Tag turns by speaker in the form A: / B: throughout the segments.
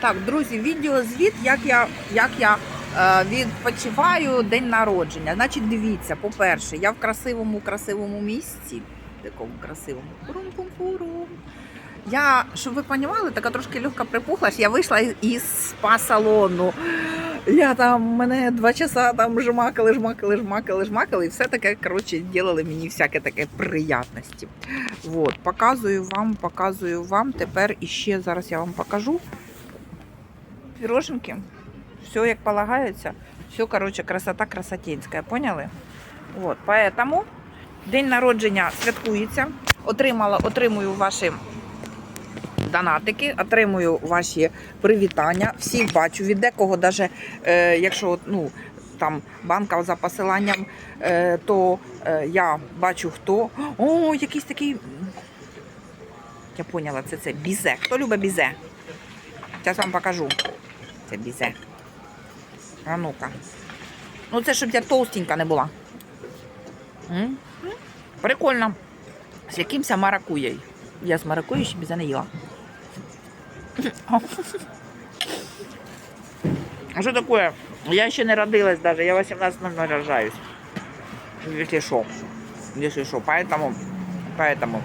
A: Так, друзі, відеозвіт, як я, як я е, відпочиваю день народження. Значить, дивіться, по-перше, я в красивому, красивому місці. Такому красивому. Пурум-пум-пурум. Я, щоб ви розуміли, така трошки легка припухла, я вийшла із- спа-салону. Я там мене два часа там жмакали, жмакали, жмакали, жмакали, і все таке, коротше, ділили мені всяке таке приятності. Вот, показую вам, показую вам. Тепер іще зараз я вам покажу. Піроженки. Все як полагається. Все, коротше, красота красотінська, поняли? Вот, поэтому день народження святкується. Отримала, отримую ваші донатики, отримую ваші привітання. Всіх бачу. Від декого, даже, е, якщо ну, там банка за посиланням, е, то е, я бачу хто. О, якийсь такий. Я поняла, це це бізе. Хто любить бізе? Зараз вам покажу. Це бізе. А ну-ка. Ну це щоб я толстенька не була. М? Прикольно. З якимся маракуєю. Я з маракуєю ще бізе не їла. А що таке? Я ще не родилась даже, я 18.00 рожаюсь. Если что. Если что. Поэтому, поэтому.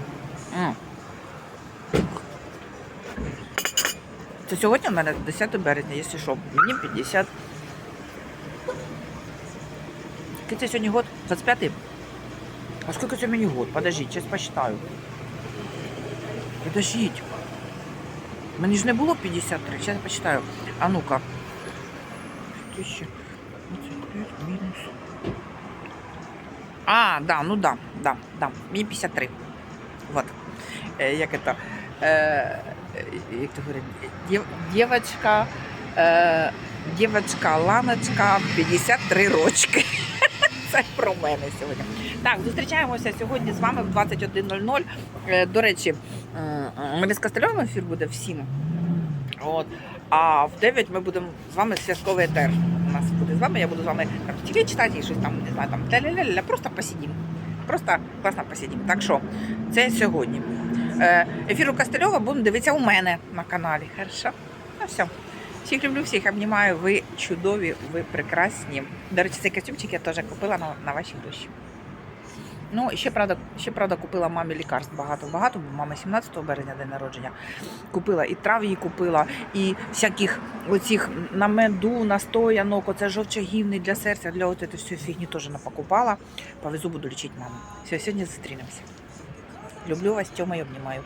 A: Це сьогодні у мене 10 березня, якщо що. Мені 50. Який це сьогодні год? 25-й? А сколько це мені год? Подождіть, сейчас посчитаю. Подождіть. Мені ж не було 53, зараз я почитаю. А ну-ка. 1025 мінус. А, да, ну да, да, да. Мені 53. Вот. Е, як это? Е, як то говорять? Дів, дівочка, е, Ланочка, 53 рочки. Це про мене сьогодні. Так, зустрічаємося сьогодні з вами в 21.00. Е, До речі, мене з Костельовим ефір буде в 7. От. А в 9 ми будемо з вами святковий етер. У нас буде з вами, я буду з вами там, стихи читати і щось там, не знаю, там ля-ля-ля-ля, просто посидім. Просто класно посидім. Так що, це сьогодні. Е, Ефір Костельова будемо дивитися у мене на каналі. Хорошо? Ну все. Всіх люблю, всіх обнімаю. Ви чудові, ви прекрасні. До речі, цей костюмчик я теж купила на, на ваші гроші. Ну, ще правда, ще правда купила мамі лікарств багато-багато, бо мама 17 березня день народження купила і трав купила, і всяких оцих на меду, настоянок, оце жовчогівний для серця, для от цієї всієї фігні теж напакувала. Повезу, буду лічити маму. Все, сьогодні зустрінемося. Люблю вас, Тьома, і обнімаю.